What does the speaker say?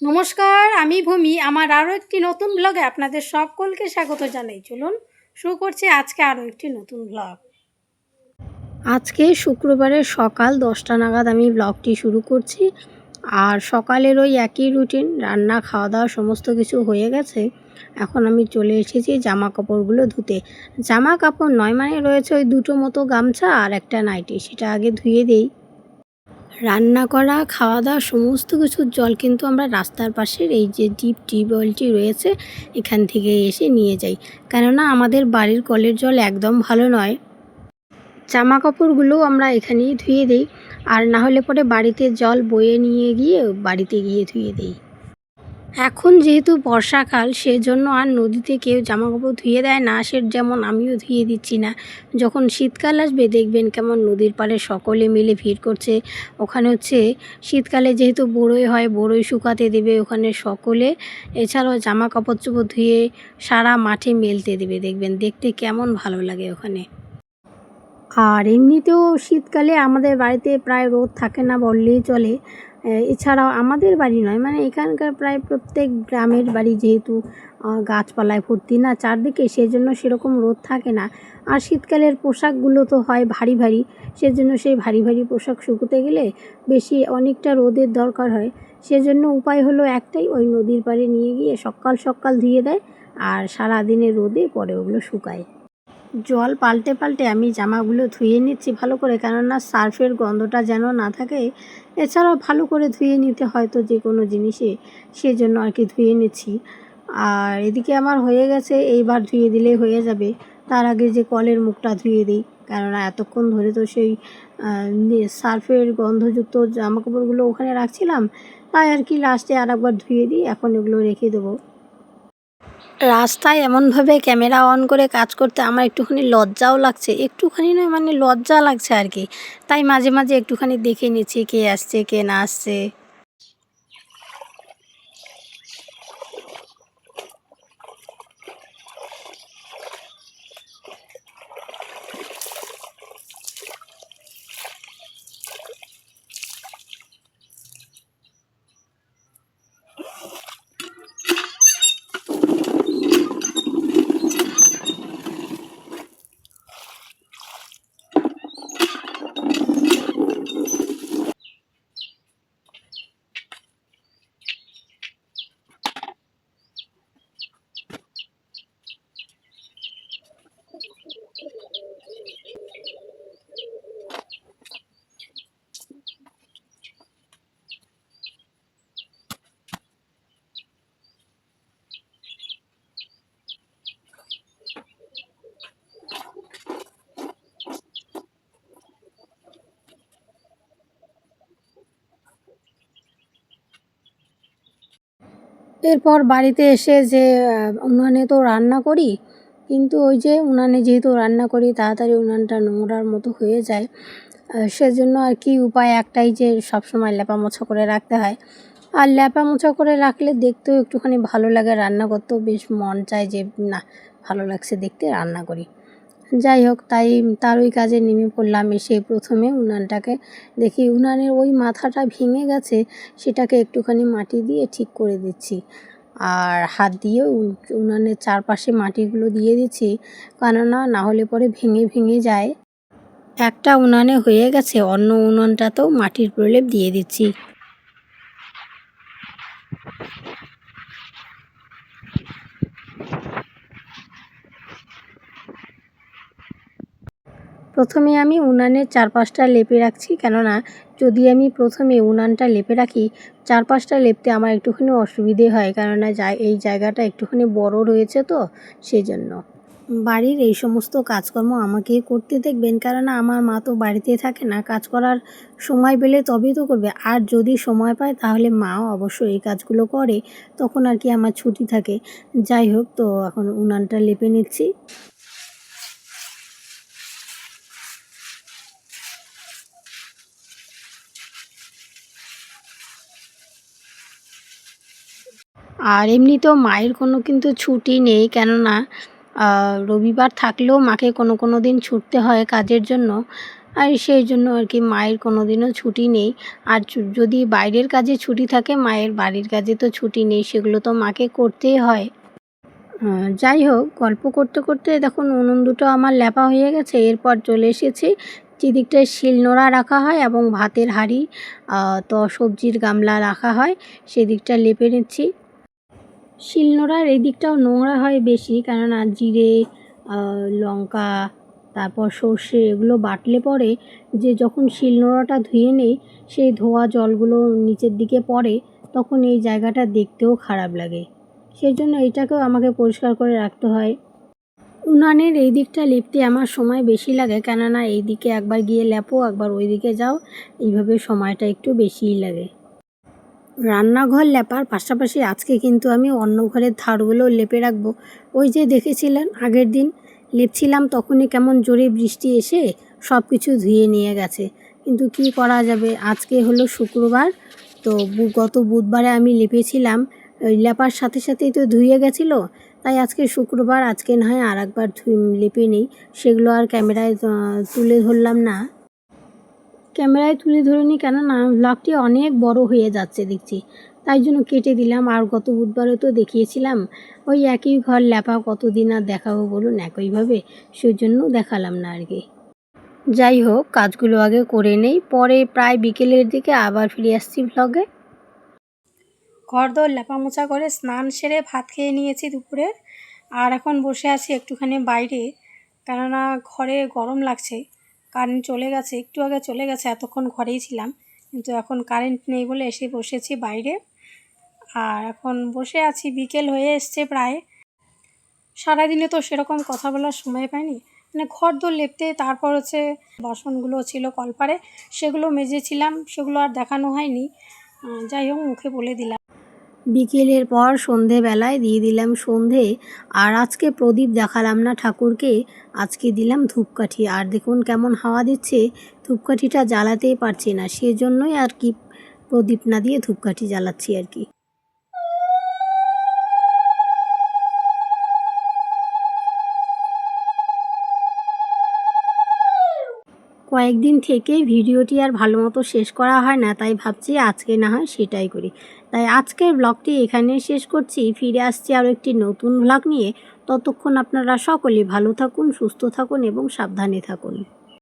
নমস্কার, আমি ভূমি। আমার আরও একটি নতুন ব্লগে আপনাদের সকলকে স্বাগত জানাই। চলুন শুরু করছি আজকে আরও একটি নতুন ব্লগ আজকে শুক্রবারের সকাল দশটা নাগাদ আমি ব্লগটি শুরু করছি। আর সকালের ওই একই রুটিন রান্না খাওয়া দাওয়া সমস্ত কিছু হয়ে গেছে। এখন আমি চলে এসেছি জামা কাপড়গুলো ধুতে। জামা কাপড় নয় মানে রয়েছে ওই দুটো মতো গামছা আর একটা নাইটি। সেটা আগে ধুয়ে দিই। রান্না করা খাওয়া দাওয়া সমস্ত কিছুর জল কিন্তু আমরা রাস্তার পাশের এই যে ডিপ টিউবওয়েলটি রয়েছে, এখান থেকে এসে নিয়ে যাই। কেননা আমাদের বাড়ির কলের জল একদম ভালো নয়। জামা কাপড়গুলো আমরা এখানেই ধুয়ে দিই। আর না হলে পরে বাড়িতে জল বয়ে নিয়ে গিয়ে বাড়িতে গিয়ে ধুয়ে দিই। এখন যেহেতু বর্ষাকাল, সেজন্য আর নদীতে কেউ জামা কাপড় ধুয়ে দেয় না। সে যেমন আমিও ধুয়ে দিচ্ছি না। যখন শীতকাল আসবে, দেখবেন কেমন নদীর পাড়ে সকলে মিলে ভিড় করছে। ওখানে হচ্ছে শীতকালে যেহেতু বড়ই হয়, বড়ই শুকাতে দেবে ওখানে সকলে। এছাড়াও জামা কাপড় চোপড় ধুয়ে সারা মাঠে মেলতে দেবে, দেখবেন। দেখতে কেমন ভালো লাগে ওখানে। আর এমনিতেও শীতকালে আমাদের বাড়িতে প্রায় রোদ থাকে না বললেই চলে। এছাড়াও আমাদের বাড়ি নয় মানে এখানকার প্রায় প্রত্যেক গ্রামের বাড়ি যেহেতু গাছপালায় ভর্তি না চারদিকে, সেজন্য সেরকম রোদ থাকে না। আর শীতকালের পোশাকগুলো তো হয় ভারী ভারী, সেজন্য সেই ভারী ভারী পোশাক শুকোতে গেলে বেশি অনেকটা রোদের দরকার হয়। সেজন্য উপায় হলো একটাই, ওই নদীর পাড়ে নিয়ে গিয়ে সকাল সকাল ধুয়ে দেয় আর সারা দিনে রোদে পরে ওগুলো শুকায়। জল পাল্টে পাল্টে আমি জামাগুলো ধুয়ে নিচ্ছি ভালো করে, কেননা সার্ফের গন্ধটা যেন না থাকে। এছাড়াও ভালো করে ধুয়ে নিতে হয়তো যে কোনো জিনিসে, সেজন্য আর কি ধুয়ে নিচ্ছি। আর এদিকে আমার হয়ে গেছে, এইবার ধুয়ে দিলেই হয়ে যাবে। তার আগে যে কলের মুখটা ধুয়ে দিই, কেননা এতক্ষণ ধরে তো সেই সার্ফের গন্ধযুক্ত জামা কাপড়গুলো ওখানে রাখছিলাম। তাই আর কি লাস্টে আর একবার ধুয়ে দিই, এখন এগুলো রেখে দেবো। রাস্তায় এমনভাবে ক্যামেরা অন করে কাজ করতে আমার একটুখানি লজ্জাও লাগছে। একটুখানি নয় মানে লজ্জা লাগছে আর কি। তাই মাঝে মাঝে একটুখানি দেখে নিচ্ছি কে আসছে, কে না আসছে। এরপর বাড়িতে এসে যে উনানে তো রান্না করি, কিন্তু ওই যে উনানে যেহেতু রান্না করি, তাড়াতাড়ি উনানটা নোংরার মতো হয়ে যায়। সেজন্য আর কি উপায় একটাই যে সবসময় ল্যাপা মোছা করে রাখতে হয়। আর ল্যাপা মোছা করে রাখলে দেখতেও একটুখানি ভালো লাগে, রান্না করতেও বেশ মন চায় যে, না, ভালো লাগছে দেখতে, রান্না করি। যাই হোক, তাই তার ওই কাজে নেমে পড়লাম। এসে প্রথমে উনানটাকে দেখি উনানের ওই মাথাটা ভেঙে গেছে, সেটাকে একটুখানি মাটি দিয়ে ঠিক করে দিচ্ছি। আর হাত দিয়ে উনানের চারপাশে মাটিগুলো দিয়ে দিচ্ছি, কেননা না হলে পরে ভেঙে ভেঙে যায়। একটা উনানে হয়ে গেছে, অন্য উনানটাতেও মাটির প্রলেপ দিয়ে দিচ্ছি। প্রথমে আমি উনানের চারপাশটা লেপে রাখছি, কেননা যদি আমি প্রথমে উনানটা লেপে রাখি, চারপাশটা লেপতে আমার একটুখানি অসুবিধে হয়, কেননা এই জায়গাটা একটুখানি বড় রয়েছে তো সেই জন্য বাড়ির এই সমস্ত কাজকর্ম আমাকে করতে দেখবেন, কেননা আমার মা তো বাড়িতে থাকে না, কাজ করার সময় পেলে তবেই তো করবে। আর যদি সময় পায়, তাহলে মাও অবশ্যই এই কাজগুলো করে, তখন আর কি আমার ছুটি থাকে। যাই হোক, তো এখন উনানটা লেপে নিচ্ছি। আর এমনিতেও মায়ের কোনো কিন্তু ছুটি নেই কেননা রবিবার থাকলেও মাকে কোনো কোনো দিন ছুটতে হয় কাজের জন্য। আর সেই জন্য আর কি মায়ের কোনো দিনও ছুটি নেই। আর যদি বাইরের কাজে ছুটি থাকে, মায়ের বাড়ির কাজে তো ছুটি নেই, সেগুলো তো মাকে করতেই হয়। যাই হোক, গল্প করতে করতে দেখুন উনুন দুটো আমার ল্যাপা হয়ে গেছে। এরপর চলে এসেছি, যেদিকটায় শিলনোড়া রাখা হয় এবং ভাতের হাঁড়ি তো সবজির গামলা রাখা হয়, সেদিকটা লেপে নিচ্ছি। শিলনোড়ার এই দিকটাও নোংরা হয় বেশি, কেননা জিরে লঙ্কা, তারপর সর্ষে এগুলো বাটলে পরে যে যখন শিলনোড়াটা ধুয়ে নেই, সেই ধোয়া জলগুলো নিচের দিকে পড়ে, তখন এই জায়গাটা দেখতেও খারাপ লাগে। সেই জন্য এটাকেও আমাকে পরিষ্কার করে রাখতে হয়। উনানের এই দিকটা লিপতে আমার সময় বেশি লাগে, কেননা এই দিকে একবার গিয়ে লেপো, একবার ওই দিকে যাও, এইভাবে সময়টা একটু বেশিই লাগে। রান্নাঘর লেপার পাশাপাশি আজকে কিন্তু আমি অন্য ঘরের ধারগুলো লেপে রাখব। ওই যে দেখেছিলেন আগের দিন, লেপছিলাম তখনই কেমন জোরে বৃষ্টি এসে সব কিছু ধুয়ে নিয়ে গেছে। কিন্তু কি করা যাবে? আজকে হলো শুক্রবার, তো গত বুধবারে আমি লেপেছিলাম, ওই লেপার সাথে সাথেই তো ধুয়ে গেছিল, তাই আজকে শুক্রবার, আজকে না হয় আর একবার লেপে নেই, সেগুলো আর ক্যামেরায় তুলে ধরলাম না। ক্যামেরায় তুলে ধরিনি কেননা ব্লগটি অনেক বড় হয়ে যাচ্ছে দেখছি। তাই জন্য কেটে দিলাম আর গত বুধবারে তো দেখিয়েছিলাম। ওই একই ঘর ল্যাপা কতদিন আর দেখাবো বলুন? একইভাবে সেই জন্য দেখালাম না আর কি। যাই হোক, কাজগুলো আগে করে নেই। পরে প্রায় বিকেলের দিকে আবার ফিরে আসছি ব্লগে ঘর দর লেপা মোছা করে স্নান সেরে ভাত খেয়ে নিয়েছি দুপুরে। আর এখন বসে আছি একটুখানি বাইরে। কেননা ঘরে গরম লাগছে। কারেন্ট চলে গেছে, একটু আগে চলে গেছে, এতক্ষণ ঘরেই ছিলাম। কিন্তু এখন কারেন্ট নেই বলে এসে বসেছি বাইরে। আর এখন বসে আছি, বিকেল হয়ে এসছে প্রায়। সারাদিনে তো সেরকম কথা বলার সময় পাইনি। মানে ঘর দোর লেপতে তারপর হচ্ছে বাসনগুলো ছিল কলপারে, সেগুলো মেজেছিলাম, সেগুলো আর দেখানো হয়নি। যাই হোক, মুখে বলে দিলাম। বিকেলের পর সন্ধেবেলায় দিয়ে দিলাম সন্ধে, আর আজকে প্রদীপ দেখালাম না ঠাকুরকে, আজকে দিলাম ধূপকাঠি। আর দেখুন কেমন হাওয়া দিচ্ছে, ধূপকাঠিটা জ্বালাতেই পারছি না, সেজন্যই আর কি প্রদীপ না দিয়ে ধূপকাঠি জ্বালাচ্ছি আর কি। কয়েকদিন থেকে ভিডিওটি আর ভালো মতো শেষ করা হয় না, তাই ভাবছি আজকে না হয় সেটাই করি। তাই আজকের ব্লগটি এখানে শেষ করছি। ফিরে আসছি আরও একটি নতুন ব্লগ নিয়ে। ততক্ষণ আপনারা সকলে ভালো থাকুন, সুস্থ থাকুন এবং সাবধানে থাকুন।